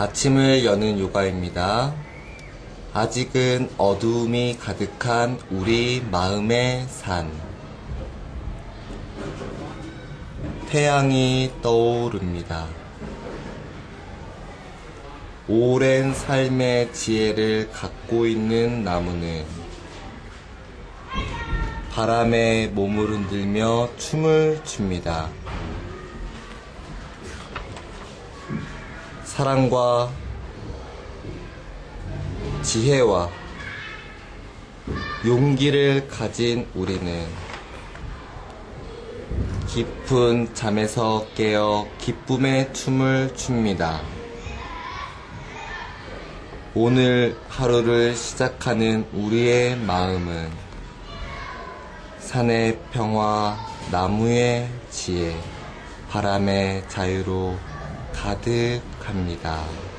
아침을 여는 요가입니다. 아직은 어두움이 가득한 우리 마음의 산. 태양이 떠오릅니다. 오랜 삶의 지혜를 갖고 있는 나무는 바람에 몸을 흔들며 춤을 춥니다. 사랑과 지혜와 용기를 가진 우리는 깊은 잠에서 깨어 기쁨의 춤을 춥니다. 오늘 하루를 시작하는 우리의 마음은 산의 평화, 나무의 지혜, 바람의 자유로 가득합니다.